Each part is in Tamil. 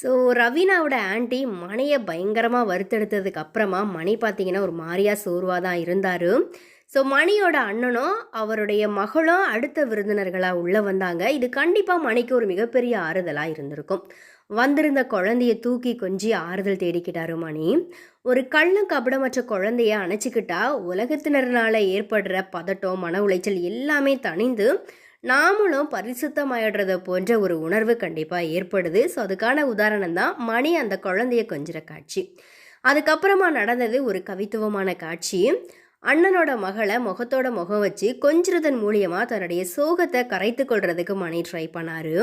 ஸோ ரவீனாவோட ஆன்ட்டி மணியை பயங்கரமாக வறுத்தெடுத்ததுக்கு அப்புறமா மணி பார்த்தீங்கன்னா ஒரு மாதிரியா சோர்வாக தான் இருந்தார். ஸோ மணியோட அண்ணனும் அவருடைய மகளும் அடுத்த விருந்தினர்களாக உள்ளே வந்தாங்க. இது கண்டிப்பாக மணிக்கு ஒரு மிகப்பெரிய ஆறுதலாக இருந்திருக்கும். வந்திருந்த குழந்தைய தூக்கி கொஞ்சி ஆறுதல் தேடிக்கிட்டாரு மணி. ஒரு கள்ளம் கபடமற்ற குழந்தைய அணைச்சிக்கிட்டா உலகத்தினர்னால ஏற்படுற பதட்டம் மன உளைச்சல் எல்லாமே தணிந்து நாமளும் பரிசுத்தமாயிடுறத போன்ற ஒரு உணர்வு கண்டிப்பாக ஏற்படுது. ஸோ அதுக்கான உதாரணம் தான் மணி அந்த குழந்தைய கொஞ்சிற காட்சி. அதுக்கப்புறமா நடந்தது ஒரு கவித்துவமான காட்சி. அண்ணனோட மகளை முகத்தோட முகம் வச்சு கொஞ்சிறதன் மூலியமாக தன்னுடைய சோகத்தை கரைத்து கொள்றதுக்கு மணி ட்ரை பண்ணார்.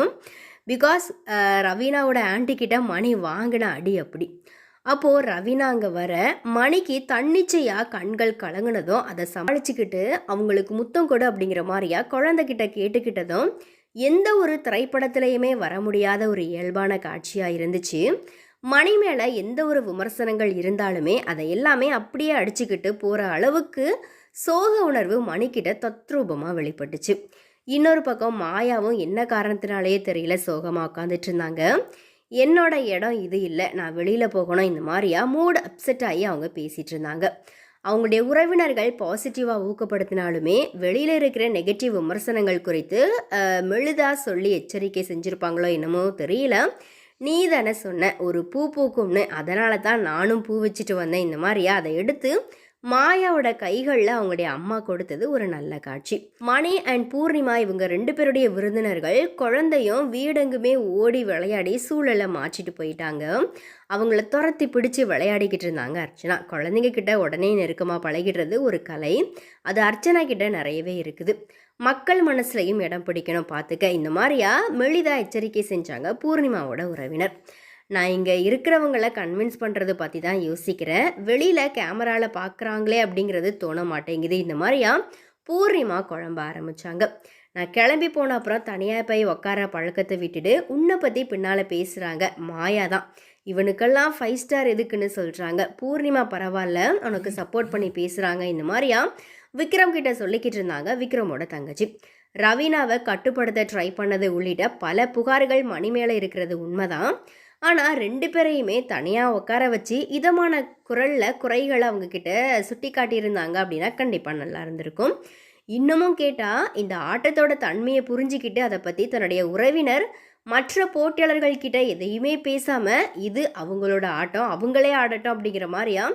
பிகாஸ் ரவீனாவோட ஆன்டி கிட்ட மணி வாங்கின அடி அப்படி. அப்போது ரவினா அங்கே வர மணிக்கு தன்னிச்சையாக கண்கள் கலங்குனதும் அதை சமாளிச்சுக்கிட்டு அவங்களுக்கு முத்தம் கொடு அப்படிங்கிற மாதிரியா குழந்தைகிட்ட கேட்டுக்கிட்டதும் எந்த ஒரு திரைப்படத்திலையுமே வர முடியாத ஒரு இயல்பான காட்சியாக இருந்துச்சு. மணி மேலே எந்த ஒரு விமர்சனங்கள் இருந்தாலுமே அதை எல்லாமே அப்படியே அடிச்சுக்கிட்டு போகிற அளவுக்கு சோக உணர்வு மணிக்கிட்ட தத்ரூபமாக வெளிப்பட்டுச்சு. இன்னொரு பக்கம் மாயாவும் என்ன காரணத்தினாலேயே தெரியல சோகமாக உட்காந்துட்டு இருந்தாங்க. என்னோட இடம் இது இல்லை நான் வெளியில் போகணும் இந்த மாதிரியா? மூட் அப்செட் ஆகி அவங்க பேசிகிட்டு இருந்தாங்க. அவங்களுடைய உறவினர்கள் பாசிட்டிவாக ஊக்கப்படுத்தினாலுமே வெளியில் இருக்கிற நெகட்டிவ் விமர்சனங்கள் குறித்து மெழுதாக சொல்லி எச்சரிக்கை செஞ்சுருப்பாங்களோ என்னமோ தெரியல. நீ தானே சொன்ன ஒரு பூ பூக்கும்னு. அதனால தான் நானும் பூ வச்சுட்டு வந்தேன் இந்த மாதிரியா? அதை எடுத்து மாயாவோட கைகளில் அவங்களுடைய அம்மா கொடுத்தது ஒரு நல்ல காட்சி. மணி அண்ட் பூர்ணிமா இவங்க ரெண்டு பேருடைய விருந்தினர்கள் குழந்தையும் வீடெங்குமே ஓடி விளையாடி சூழலை மாற்றிட்டு போயிட்டாங்க. அவங்கள துரத்தி பிடிச்சி விளையாடிக்கிட்டு இருந்தாங்க அர்ச்சனா. குழந்தைங்க கிட்ட உடனே நெருக்கமாக பழகிடுறது ஒரு கலை. அது அர்ச்சனா கிட்ட நிறையவே இருக்குது. மக்கள் மனசுலையும் இடம் பிடிக்கணும் பார்த்துக்க இந்த மாதிரியா மெளிதாக எச்சரிக்கை செஞ்சாங்க பூர்ணிமாவோட உறவினர். நான் இங்கே இருக்கிறவங்கள கன்வின்ஸ் பண்ணுறது பற்றி தான் யோசிக்கிறேன். வெளியில் கேமராவில் பார்க்குறாங்களே அப்படிங்கிறது தோண மாட்டேங்குது. இந்த மாதிரியா? பூர்ணிமா குழம்ப ஆரம்பித்தாங்க நான் கிளம்பி போன அப்புறம் தனியாக போய் உட்கார பழக்கத்தை விட்டுட்டு உன்னை பற்றி பின்னால் பேசுகிறாங்க மாயா தான். இவனுக்கெல்லாம் ஃபைவ் ஸ்டார் எதுக்குன்னு சொல்கிறாங்க பூர்ணிமா பரவாயில்ல உனக்கு சப்போர்ட் பண்ணி பேசுகிறாங்க இந்த மாதிரியா? விக்ரம் கிட்ட சொல்லிக்கிட்டு இருந்தாங்க விக்ரமோட தங்கச்சி. ரவீனாவை கட்டுப்படுத்த ட்ரை பண்ணது உள்ளிட்ட பல புகார்கள் மணி மேலே இருக்கிறது உண்மைதான். ஆனால் ரெண்டு பேரையுமே தனியாக உட்கார வச்சு இதமான குரலில் குறைகளை அவங்கக்கிட்ட சுட்டி காட்டியிருந்தாங்க அப்படின்னா கண்டிப்பாக நல்லா இருந்திருக்கும். இன்னமும் கேட்டால் இந்த ஆட்டத்தோட தன்மையை புரிஞ்சிக்கிட்டு அதை பற்றி தன்னுடைய உறவினர் மற்ற போட்டியாளர்கள் கிட்ட எதையுமே பேசாமல் இது அவங்களோட ஆட்டம் அவங்களே ஆடட்டும் அப்படிங்கிற மாதிரியா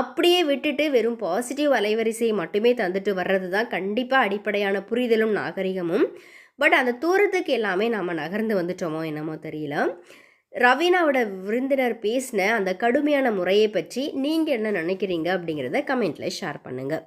அப்படியே விட்டுட்டு வெறும் பாசிட்டிவ் அலைவரிசையை மட்டுமே தந்துட்டு வர்றது தான் கண்டிப்பாக அடிப்படையான புரிதலும் நாகரிகமும். பட் அந்த தூரத்துக்கு எல்லாமே நாம் நகர்ந்து வந்துட்டோமோ என்னமோ தெரியல. ரவீனாவோட விருந்தினர் பேசின அந்த கடுமையான முறையை பற்றி நீங்கள் என்ன நினைக்கிறீங்க அப்படிங்கிறத கமெண்ட்டில் ஷேர் பண்ணுங்கள்